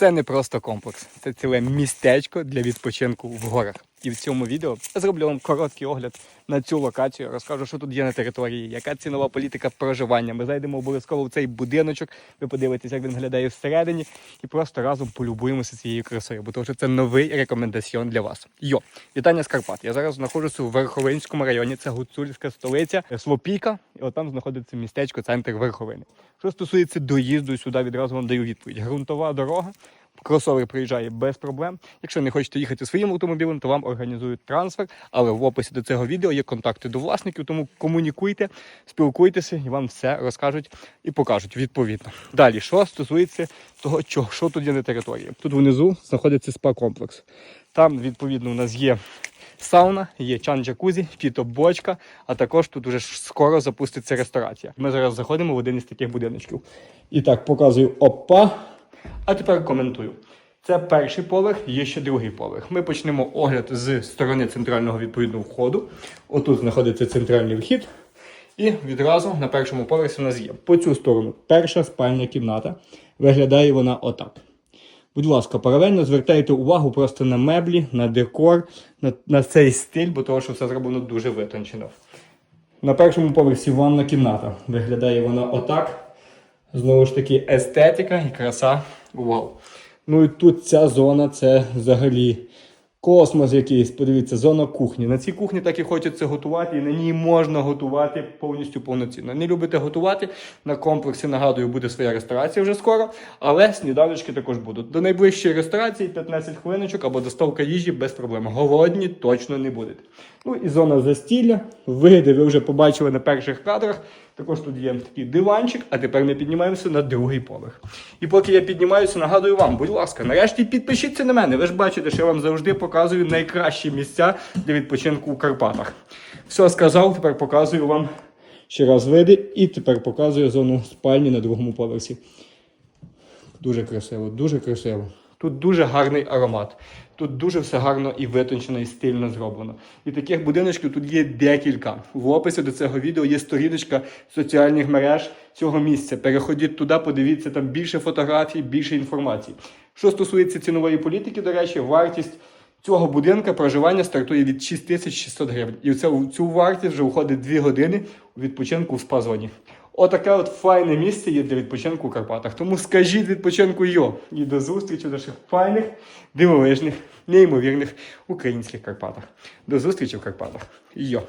Це не просто комплекс, це ціле містечко для відпочинку в горах. І в цьому відео зроблю вам короткий огляд на цю локацію. Розкажу, що тут є на території, яка цінова політика проживання. Ми зайдемо обов'язково в цей будиночок. Ви подивитесь, як він виглядає всередині, і просто разом полюбуємося цією красою, бо тому що це новий рекомендаціон для вас. Йо, вітання з Карпат. Я зараз знаходжуся у Верховинському районі. Це гуцульська столиця Слопіка, і от там знаходиться містечко, центр Верховини. Що стосується доїзду сюди, відразу вам даю відповідь. Грунтова дорога. Кросовер приїжджає без проблем. Якщо не хочете їхати своїм автомобілем, то вам організують трансфер. Але в описі до цього відео є контакти до власників, тому комунікуйте, спілкуйтеся і вам все розкажуть і покажуть відповідно. Далі, що стосується того, що, що тут є на території. Тут внизу знаходиться спа-комплекс. Там, відповідно, у нас є сауна, є чан-джакузі, фітобочка, а також тут уже скоро запуститься ресторація. Ми зараз заходимо в один із таких будиночків. І так, показую опа. А тепер коментую. Це перший поверх, є ще другий поверх. Ми почнемо огляд з сторони центрального відповідного входу. Отут знаходиться центральний вхід. І відразу на першому поверсі у нас є по цю сторону перша спальня кімната. Виглядає вона отак. Будь ласка, паралельно звертайте увагу просто на меблі, на декор, на, на цей стиль, бо того, що все зроблено дуже витончено. На першому поверсі ванна кімната. Виглядає вона отак. Знову ж таки, естетика і краса. Вау. Ну і тут ця зона це взагалі космос якийсь. Подивіться, зона кухні. На цій кухні так і хочеться готувати, і на ній можна готувати повністю повноцінно. Не любите готувати? На комплексі, нагадую, буде своя ресторація вже скоро, але сніданочки також будуть. До найближчої ресторації 15 хвилиночок або доставка їжі без проблем. Голодні точно не будете. Ну і зона застілля. Види ви вже побачили на перших кадрах. Також тут є такий диванчик, а тепер ми піднімаємося на другий поверх. І поки я піднімаюся, нагадую вам, будь ласка, нарешті підпишіться на мене. Ви ж бачите, що я вам завжди показую найкращі місця для відпочинку у Карпатах. Все сказав, тепер показую вам ще раз види і тепер показую зону спальні на другому поверсі. Дуже красиво, дуже красиво. Тут дуже гарний аромат. Тут дуже все гарно і витончено, і стильно зроблено. І таких будиночків тут є декілька. В описі до цього відео є сторіночка соціальних мереж цього місця. Переходіть туди, подивіться там більше фотографій, більше інформації. Що стосується цінової політики, до речі, вартість цього будинка проживання стартує від 6600 гривень. І в цю, вартість вже входить 2 години у відпочинку в спа-зоні. Отаке от файне місце є для відпочинку у Карпатах. Тому скажіть відпочинку йо. І до зустрічі в наших файних, дивовижних, неймовірних українських Карпатах. До зустрічі в Карпатах. Йо.